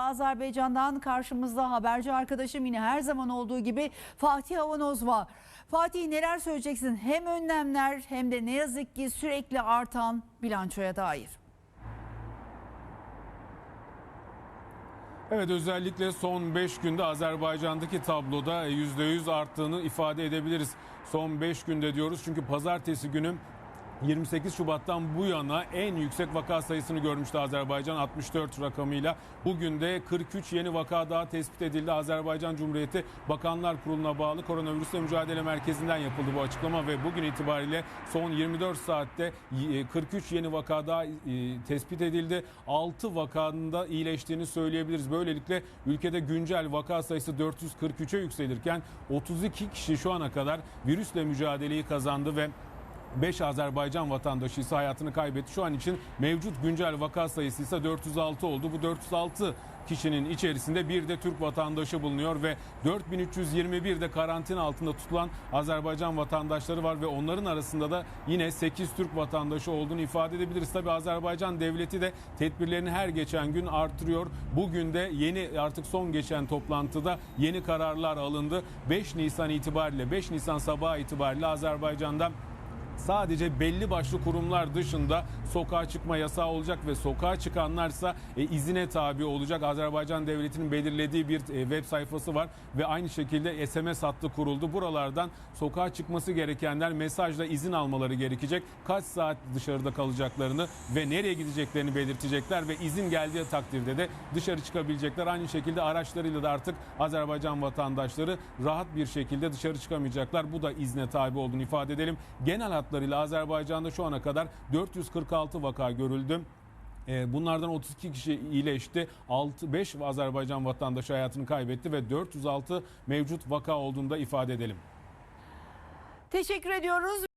Azerbaycan'dan karşımızda haberci arkadaşım yine her zaman olduğu gibi Fatih Avanoz var. Fatih neler söyleyeceksin hem önlemler hem de ne yazık ki sürekli artan bilançoya dair. Evet özellikle son 5 günde Azerbaycan'daki tabloda %100 arttığını ifade edebiliriz. Son 5 günde diyoruz çünkü pazartesi günü 28 Şubat'tan bu yana en yüksek vaka sayısını görmüştü Azerbaycan 64 rakamıyla. Bugün de 43 yeni vaka daha tespit edildi. Azerbaycan Cumhuriyeti Bakanlar Kurulu'na bağlı Koronavirüsle Mücadele Merkezi'nden yapıldı bu açıklama ve bugün itibariyle son 24 saatte e, 43 yeni vaka daha e, tespit edildi. 6 vakanın da iyileştiğini söyleyebiliriz. Böylelikle ülkede güncel vaka sayısı 443'e yükselirken 32 kişi şu ana kadar virüsle mücadeleyi kazandı ve 5 Azerbaycan vatandaşı ise hayatını kaybetti. Şu an için mevcut güncel vaka sayısı ise 406 oldu. Bu 406 kişinin içerisinde bir de Türk vatandaşı bulunuyor ve 4321 de karantina altında tutulan Azerbaycan vatandaşları var ve onların arasında da yine 8 Türk vatandaşı olduğunu ifade edebiliriz. Tabi Azerbaycan devleti de tedbirlerini her geçen gün artırıyor. Bugün de yeni artık son geçen toplantıda yeni kararlar alındı. 5 Nisan itibariyle 5 Nisan sabahı itibariyle Azerbaycan'da sadece belli başlı kurumlar dışında sokağa çıkma yasağı olacak ve sokağa çıkanlarsa e, izine tabi olacak. Azerbaycan devletinin belirlediği bir e, web sayfası var ve aynı şekilde SMS hattı kuruldu. Buralardan sokağa çıkması gerekenler mesajla izin almaları gerekecek. Kaç saat dışarıda kalacaklarını ve nereye gideceklerini belirtecekler ve izin geldiği takdirde de dışarı çıkabilecekler. Aynı şekilde araçlarıyla da artık Azerbaycan vatandaşları rahat bir şekilde dışarı çıkamayacaklar. Bu da izne tabi olduğunu ifade edelim. Genel hatlarıyla Azerbaycan'da şu ana kadar 446 vaka görüldü. Ee, Bunlardan 32 kişi iyileşti. 6 5 Azerbaycan vatandaşı hayatını kaybetti ve 406 mevcut vaka olduğunu da ifade edelim. Teşekkür ediyoruz.